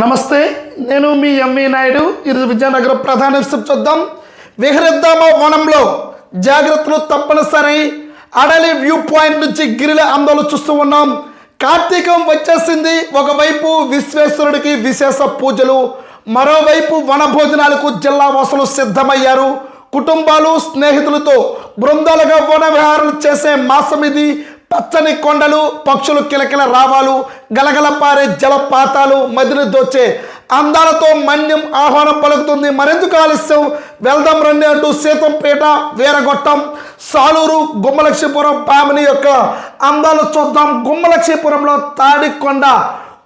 నమస్తే నేను మీ ఎంవి నాయుడు. ఈరోజు విజయనగరం ప్రధాన చూద్దాం. విహరిద్దామ వనంలో జాగ్రత్తలు తప్పనిసరి. అడలి వ్యూ పాయింట్ నుంచి గిరిల అందాలు చూస్తూ ఉన్నాం. కార్తీకం వచ్చేసింది. ఒకవైపు విశ్వేశ్వరుడికి విశేష పూజలు మరోవైపు వనభోజనాలకు జిల్లా వాసులు సిద్ధమయ్యారు. కుటుంబాలు స్నేహితులతో బృందాలుగా వన విహారాలు చేసే మాసం ఇది పచ్చని కొండలు పక్షులు కిలకిల రావాలు గలగల పారే జలపాతాలు మదిని దోచే అందాలతో మన్యం ఆహ్వానం పలుకుతుంది. మరెందుకు ఆలస్యం? వెళ్దాం రండి అంటూ సీతంపేట వీరగొట్టం సాలూరు గుమ్మలక్ష్మీపురం పామిని యొక్క అందాలు చూద్దాం. గుమ్మలక్ష్మీపురంలో తాడికొండ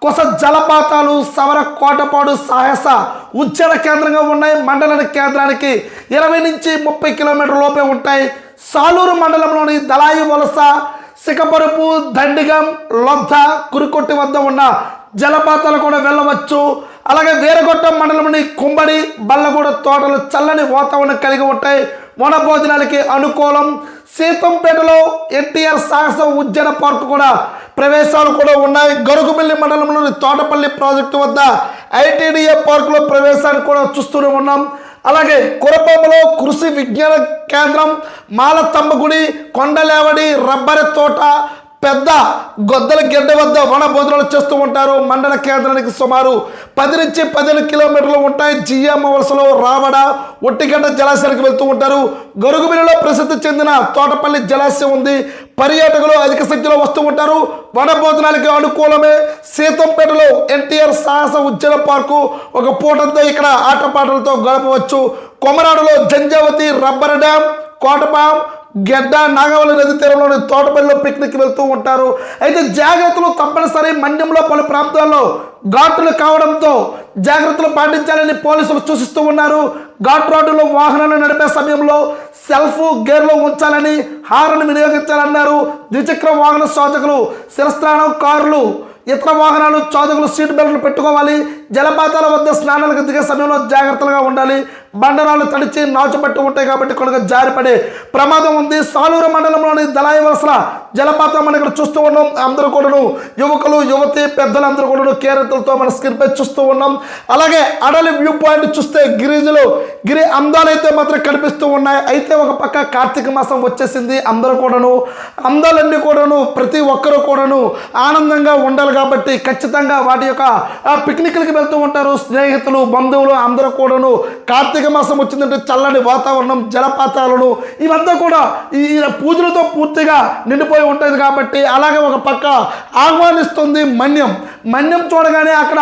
కొస జలపాతాలు సవర కోటపాడు సాహస ఉజ్జల కేంద్రంగా ఉన్నాయి. మండలాని కేంద్రానికి ఇరవై నుంచి ముప్పై కిలోమీటర్ లోపే ఉంటాయి. సాలూరు మండలంలోని దళాయి వలస సికపరుపు దండిగం లొద్ద కురుకొట్టి వద్ద ఉన్న జలపాతాలు కూడా వెళ్ళవచ్చు. అలాగే వీరగొట్టం మండలంలోని కుంబడి బల్లగూడ తోటలు చల్లని వాతావరణం కలిగి ఉంటాయి. వన భోజనాలకి అనుకూలం. సీతంపేటలో ఎన్టీఆర్ సాహస ఉద్యాన పార్కు కూడా ప్రవేశాలు కూడా ఉన్నాయి. గరుగుబిల్లి మండలంలోని తోటపల్లి ప్రాజెక్టు వద్ద ఐటీడీఏ పార్కులో ప్రవేశాన్ని కూడా చూస్తూనే ఉన్నాం. అలాగే కురపంలో కృషి విజ్ఞాన కేంద్రం మాలతమ్మ గుడి కొండలేవడి రబ్బరి తోట పెద్ద గొద్దల గెడ్డ వద్ద వన భోజనాలు చేస్తూ ఉంటారు. మండల కేంద్రానికి సుమారు పది నుంచి పదిహేను కిలోమీటర్లు ఉంటాయి. జిఎం వలసలో రావడ ఒట్టిగడ్డ జలాశయానికి వెళ్తూ ఉంటారు. గరుగుబిల్లిలో ప్రసిద్ధి చెందిన తోటపల్లి జలాశయం ఉంది. పర్యాటకులు అధిక సంఖ్యలో వస్తూ ఉంటారు. వనభోజనాలకి అనుకూలమే. సీతంపేటలో ఎన్టీఆర్ సాహస ఉద్యాన పార్కు ఒక పూటంతో ఇక్కడ ఆటపాటలతో గడపవచ్చు. కొమరాడులో జంజావతి రబ్బర్ డ్యామ్ కోటపాం గెడ్డ నాగవల్లి నది తీరంలోని తోటపల్లిలో పిక్నిక్ వెళ్తూ ఉంటారు. అయితే జాగ్రత్తలు తప్పనిసరి మన్యంలో పలు ప్రాంతాల్లో ఘాట్లు కావడంతో జాగ్రత్తలు పాటించాలని పోలీసులు సూచిస్తూ ఉన్నారు. ఘాట్ రోడ్డులో వాహనాలు నడిపే సమయంలో సెల్ఫ్ గేర్లో ఉంచాలని హారన్ వినియోగించాలన్నారు. ద్విచక్ర వాహన శోచకులు శిరస్నానం కార్లు ఇతర వాహనాలు చోదకులు సీట్ బెల్ట్లు పెట్టుకోవాలి. జలపాతాల వద్ద స్నానాలకు దిగే సమయంలో జాగ్రత్తలుగా ఉండాలి. బండరాలు తడిచి నాచుపట్టు ఉంటాయి కాబట్టి కొడుకు జారిపడే ప్రమాదం ఉంది. సాలూరు మండలంలోని దళాయి వలసల జలపాతం మనం ఇక్కడ చూస్తూ ఉన్నాం. అందరూ కూడాను యువకులు యువతి పెద్దలు అందరూ కూడాను కేరతలతో మన స్క్రీన్పై చూస్తూ ఉన్నాం. అలాగే అడలి వ్యూ పాయింట్ చూస్తే గిరిజులు గిరి అందాలు అయితే మాత్రం కనిపిస్తూ ఉన్నాయి. అయితే ఒక పక్క కార్తీక మాసం వచ్చేసింది. అందరూ కూడాను అందాలన్నీ కూడాను ప్రతి ఒక్కరూ కూడాను ఆనందంగా ఉండాలి కాబట్టి ఖచ్చితంగా వాటి యొక్క పిక్నిక్లకి వెళ్తూ ఉంటారు. స్నేహితులు బంధువులు అందరూ కూడాను కార్తీక మాసం వచ్చిందంటే చల్లని వాతావరణం జలపాతాలను ఇవంతా కూడా ఈ పూజలతో పూర్తిగా నిండిపోయి ఉంటుంది కాబట్టి అలాగే ఒక పక్క ఆహ్వానిస్తుంది మన్యం. మన్యం చూడగానే అక్కడ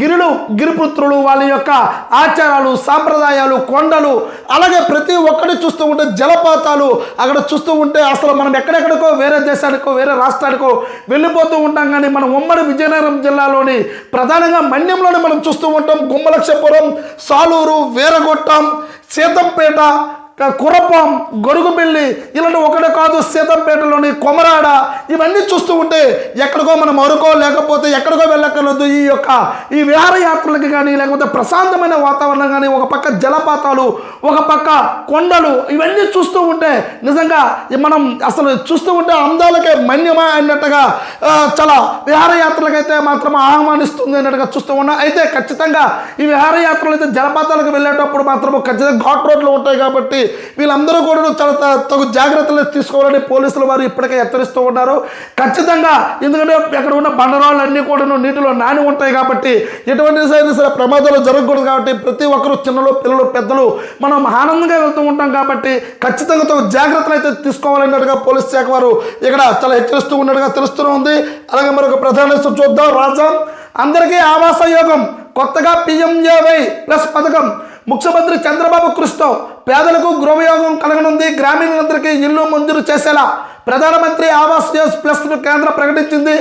గిరులు గిరిపుత్రులు వాళ్ళ యొక్క ఆచారాలు సాంప్రదాయాలు కొండలు అలాగే ప్రతి ఒక్కటి చూస్తూ ఉంటే జలపాతాలు అక్కడ చూస్తూ ఉంటే అసలు మనం ఎక్కడెక్కడికో వేరే దేశానికో వేరే రాష్ట్రానికో వెళ్ళిపోతూ ఉంటాం కానీ మనం ఉమ్మడి విజయనగరం జిల్లాలోని ప్రధానంగా మన్యంలోనే మనం చూస్తూ ఉంటాం గుమ్మలక్షపురం సాలూరు వేరగొట్టం సీతంపేట కురపం గొరుగుబిల్లి ఇలాంటి ఒకటే కాదు సీతంపేటలోని కొమరాడ. ఇవన్నీ చూస్తూ ఉంటే ఎక్కడికో మనం అరుకో లేకపోతే ఎక్కడికో వెళ్ళక్కర్లేదు. ఈ యొక్క ఈ విహారయాత్రలకి కానీ లేకపోతే ప్రశాంతమైన వాతావరణం కానీ ఒక పక్క జలపాతాలు ఒక పక్క కొండలు ఇవన్నీ చూస్తూ ఉంటే నిజంగా మనం అసలు చూస్తూ ఉంటే అందాలకే మన్యమా అన్నట్టుగా చాలా విహారయాత్రలకైతే మాత్రం ఆహ్వానిస్తుంది అన్నట్టుగా చూస్తూ ఉన్నాం. అయితే ఖచ్చితంగా ఈ విహారయాత్రలు అయితే జలపాతాలకు వెళ్ళేటప్పుడు మాత్రం ఖచ్చితంగా ఘాట్ రోడ్లు ఉంటాయి కాబట్టి వీళ్ళందరూ కూడా చాలా త- తగు జాగ్రత్తలు తీసుకోవాలని పోలీసులు వారు ఇప్పటికే హెచ్చరిస్తూ ఉన్నారు. ఖచ్చితంగా ఎందుకంటే అక్కడ ఉన్న బండరాళ్ళు అన్నీ కూడా నీటిలో నాని ఉంటాయి కాబట్టి ఎటువంటి సరే ప్రమాదాలు జరగకూడదు కాబట్టి ప్రతి ఒక్కరు చిన్నలు పిల్లలు పెద్దలు మనం ఆనందంగా వెళ్తూ ఉంటాం కాబట్టి ఖచ్చితంగా తగు జాగ్రత్తలు అయితే తీసుకోవాలన్నట్టుగా పోలీస్ శాఖ వారు ఇక్కడ చాలా హెచ్చరిస్తూ ఉన్నట్టుగా తెలుస్తూనే ఉంది. అలాగే మరొక ప్రధాన చూద్దాం. రాజా అందరికీ ఆవాస యోగం కొత్తగా పిఎంజేవై ప్లస్ పథకం ముఖ్యమంత్రి చంద్రబాబు కృషితో పేదలకు గృహయోగం కలగనుంది. గ్రామీణులందరికీ ఇల్లు మంజూరు చేసేలా ప్రధానమంత్రి ఆవాస్ యోజ్ ప్లస్ కేంద్రం ప్రకటించింది.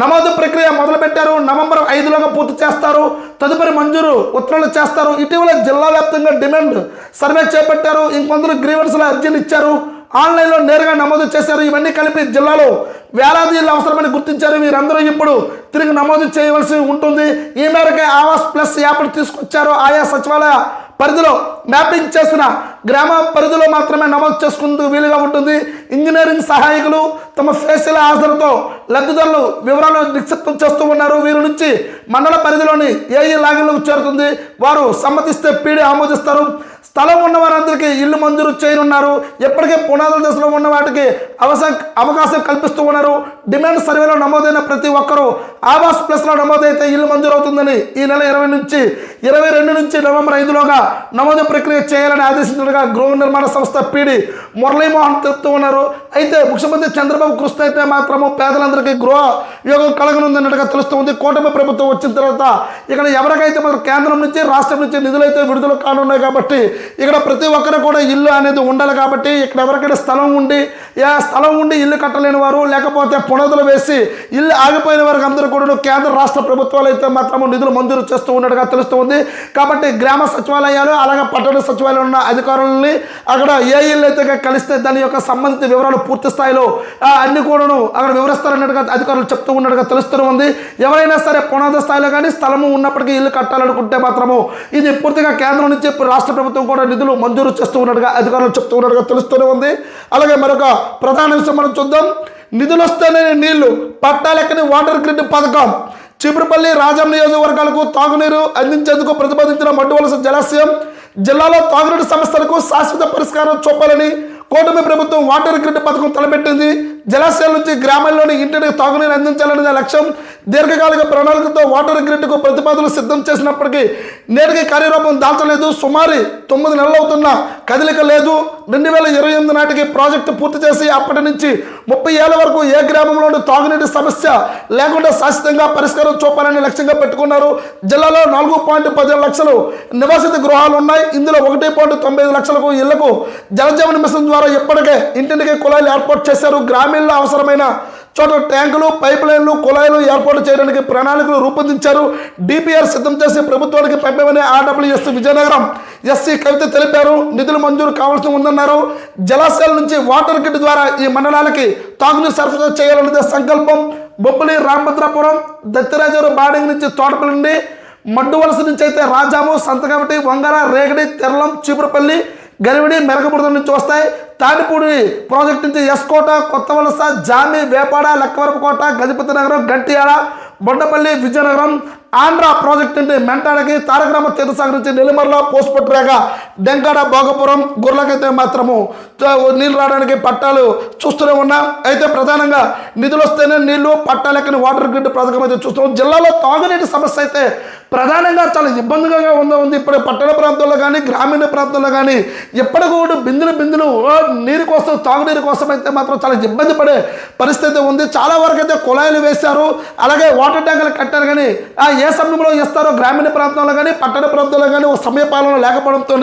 నమోదు ప్రక్రియ మొదలుపెట్టారు. నవంబర్ ఐదులోగా పూర్తి చేస్తారు. తదుపరి మంజూరు ఉత్తర్వులు చేస్తారు. ఇటీవల జిల్లా వ్యాప్తంగా డిమాండ్ సర్వే చేపట్టారు. ఇంకొందరు గ్రీవెన్స్ల అర్జీలు ఇచ్చారు. ఆన్లైన్లో నేరుగా నమోదు చేశారు. ఇవన్నీ కలిపి జిల్లాలో వేలాది ఇళ్ళు అవసరమని గుర్తించారు. వీరందరూ ఇప్పుడు తిరిగి నమోదు చేయవలసి ఉంటుంది. ఈ మేరకే ఆవాస్ ప్లస్ యాప్ను తీసుకొచ్చారు. ఆయా సచివాలయ పరిధిలో మ్యాపింగ్ చేసిన గ్రామ పరిధిలో మాత్రమే నమోదు చేసుకుంటూ వీలుగా ఉంటుంది. ఇంజనీరింగ్ సహాయకులు తమ ఫేషియల్ హాజరుతో లబ్ధిదారులు వివరాలు నిక్షిప్తం చేస్తూ ఉన్నారు. వీరి నుంచి మండల పరిధిలోని ఏఈ లాగిన్లకు చేరుతుంది. వారు సమ్మతిస్తే పీడీ ఆమోదిస్తారు. స్థలం ఉన్న వారందరికీ ఇల్లు మంజూరు చేయనున్నారు. ఎప్పటికే పునాదుల దశలో ఉన్న వాటికి అవసరం అవకాశం కల్పిస్తూ ఉన్నారు. డిమాండ్ సర్వేలో నమోదైన ప్రతి ఒక్కరూ ఆవాస్ ప్లస్లో నమోదైతే ఇల్లు మంజూరు అవుతుందని ఈ నెల ఇరవై నుంచి ఇరవై రెండు నుంచి నవంబర్ ఐదులోగా నమోదు ప్రక్రియ చేయాలని ఆదేశించినట్టుగా గృహ నిర్మాణ సంస్థ పీడి మురళీమోహన్ తెలుపుతూ ఉన్నారు. అయితే ముఖ్యమంత్రి చంద్రబాబు కృష్ణ అయితే మాత్రము పేదలందరికీ గృహ యోగం కలగనుందన్నట్టుగా తెలుస్తుంది. కూటమి ప్రభుత్వం వచ్చిన తర్వాత ఇక్కడ ఎవరికైతే మాత్రం కేంద్రం నుంచి రాష్ట్రం నుంచి నిధులైతే విడుదల కానున్నాయి కాబట్టి ఇక్కడ ప్రతి ఒక్కరు కూడా ఇల్లు అనేది ఉండాలి కాబట్టి ఇక్కడ ఎవరికైనా స్థలం ఉండి ఏ స్థలం ఉండి ఇల్లు కట్టలేని వారు లేకపోతే పునాదులు వేసి ఇల్లు ఆగిపోయిన వారికి అందరూ కూడా కేంద్ర రాష్ట్ర ప్రభుత్వాలు అయితే మాత్రము నిధులు మంజూరు చేస్తూ ఉన్నట్టుగా తెలుస్తుంది. కాబట్టి గ్రామ సచివాలయాలు అలాగే పట్టణ సచివాలయాలు ఉన్న అధికారులని అక్కడ ఏ ఇల్లు అయితే కలిస్తే దాని యొక్క సంబంధిత వివరాలు పూర్తి స్థాయిలో అన్ని కూడాను అక్కడ వివరిస్తారన్నట్టుగా అధికారులు చెప్తూ ఉన్నట్టుగా తెలుస్తూ ఉంది ఎవరైనా సరే పునాది స్థాయిలో కానీ స్థలము ఉన్నప్పటికీ ఇల్లు కట్టాలనుకుంటే మాత్రము ఇది పూర్తిగా కేంద్రం నుంచి రాష్ట్ర ప్రభుత్వం కూడా నిధులు మంజూరు చేస్తూ ఉన్నట్టుగా అధికారులు చెప్తూ ఉన్నట్టుగా తెలుస్తూనే ఉంది. అలాగే మరొక ప్రధాన విషయం మనం చూద్దాం. నిధులు వస్తేనే నీళ్ళు పట్టాలెక్కని వాటర్ గ్రిడ్ పథకం. చీపురుపల్లి రాజం నియోజకవర్గాలకు తాగునీరు అందించేందుకు ప్రతిపాదించిన మడ్డువలస జలాశయం జిల్లాలో తాగునీటి సమస్యలకు శాశ్వత పరిష్కారం చూపాలని కూటమి ప్రభుత్వం వాటర్ గ్రిడ్ పథకం తలపెట్టింది. జలాశయాల నుంచి గ్రామాల్లోని ఇంటికి తాగునీరు అందించాలనే లక్ష్యం దీర్ఘకాలిక ప్రణాళికతో వాటర్ గ్రిడ్కు ప్రతిపాదనలు సిద్ధం చేసినప్పటికీ నేటికి కార్యరూపం దాల్చలేదు. సుమారు తొమ్మిది నెలలు అవుతున్న కదలిక లేదు. రెండు వేల ఇరవై ఎనిమిది నాటికి ప్రాజెక్టు పూర్తి చేసి అప్పటి నుంచి ముప్పై ఏళ్ళ వరకు ఏ గ్రామంలోని తాగునీటి సమస్య లేకుండా శాశ్వతంగా పరిష్కారం చూపాలని లక్ష్యంగా పెట్టుకున్నారు. జిల్లాలో నాలుగు పాయింట్ పదిహేను లక్షలు నివాసిత గృహాలు ఉన్నాయి. ఇందులో ఒకటి పాయింట్ తొంభై ఐదు లక్షలకు ఇళ్ళకు జలజీవన మిషన్ ద్వారా ఇప్పటికే ఇంటింటికి కుళాయిలు ఏర్పాటు చేశారు. హామీల్లో అవసరమైన చోట ట్యాంకులు పైప్ లైన్లు కుళాయిలు ఏర్పాటు చేయడానికి ప్రణాళికలు రూపొందించారు. డిపిఆర్ సిద్ధం చేసి ప్రభుత్వానికి పంపమని ఆర్డబ్ల్యూఎస్ విజయనగరం ఎస్సీ కవిత తెలిపారు. నిధులు మంజూరు కావాల్సి ఉందన్నారు. జలాశయాల నుంచి వాటర్ కిట్ ద్వారా ఈ మండలాలకి తాగునీరు సరఫరా చేయాలన్నదే సంకల్పం. బొబ్బలి రామభద్రాపురం దత్తిరాజారు బాడింగ్ నుంచి తోటపల్లి నుండి మడ్డు వలస నుంచి అయితే రాజాము సంతకమిటి వంగర రేగడి తెరలం చీపురపల్లి గరివిడి మెరకబురద నుంచి వస్తాయి. తాడిపూడి ప్రాజెక్టు నుంచి ఎస్కోట కొత్త వలస జామి వేపాడ లక్కవరపుకోట గజపతి నగరం గంటియాడ బొండపల్లి విజయనగరం ఆంధ్ర ప్రాజెక్ట్ నుండి మెంటాడకి తారగ్రామ తీర్థసాగర్ నుంచి నెల్లిమర్ల పోస్పట్రేగ డెంకాడ భోగపురం గుర్లకైతే మాత్రము నీళ్ళు రావడానికి పట్టాలు చూస్తూనే ఉన్నాం. అయితే ప్రధానంగా నిధులు వస్తేనే నీళ్ళు పట్టాలెక్కని వాటర్ గ్రిడ్ పథకం అయితే చూస్తున్నాం. జిల్లాలో తాగునీటి సమస్య అయితే ప్రధానంగా చాలా ఇబ్బందిగా ఉందా ఉంది. ఇప్పుడు పట్టణ ప్రాంతాల్లో కానీ గ్రామీణ ప్రాంతాల్లో కానీ ఎప్పటికి కూడా బిందులు బిందులు నీరు కోసం తాగునీరు కోసం అయితే మాత్రం చాలా ఇబ్బంది పడే పరిస్థితి ఉంది. చాలా వరకు అయితే కుళాయిలు వేశారు. అలాగే వాటర్ ట్యాంకులు కట్టారు కానీ ఏ సమయంలో ఇస్తారో గ్రామీణ ప్రాంతంలో కానీ పట్టణ ప్రాంతంలో కానీ ఒక సమయ పాలన లేకపోవడంతో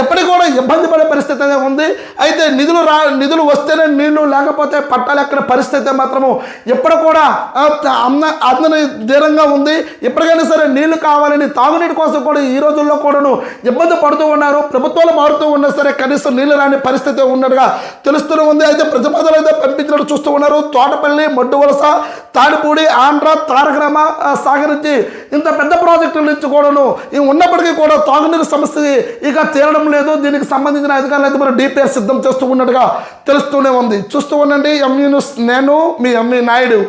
ఎప్పటికి కూడా ఇబ్బంది పడే పరిస్థితి అనేది ఉంది. అయితే నిధులు రా నిధులు వస్తేనే నీళ్ళు లేకపోతే పట్టాలు ఎక్కడ పరిస్థితి మాత్రము ఎప్పుడు కూడా ఆ, అందని ధీరంగా ఉంది. ఎప్పటికైనా సరే నీళ్ళు కావాలని తాగునీటి కోసం కూడా ఈ రోజుల్లో కూడాను ఇబ్బంది పడుతూ ఉన్నారు. ప్రభుత్వాలు మారుతూ ఉన్నా సరే కనీసం నీళ్ళు రాని పరిస్థితి ఉన్నట్టుగా తెలుస్తూనే ఉంది. అయితే ప్రతిపాదనలు అయితే పంపించినట్టు చూస్తూ ఉన్నారు. తోటపల్లి మడ్డు వలస తాడిపూడి ఆంధ్ర తారగ్రామ సాగరించి ఇంత పెద్ద ప్రాజెక్టుల నుంచి కూడాను ఇవి ఉన్నప్పటికీ కూడా తాగునీరు సమస్య ఇక తీరడం లేదు. దీనికి సంబంధించిన అధికారులు అయితే మరి డిపిఆర్ సిద్ధం చేస్తూ ఉన్నట్టుగా తెలుస్తూనే ఉంది. చూస్తూ ఉండండి. ఎంఈ నేను మీ ఎంఈ నాయుడు.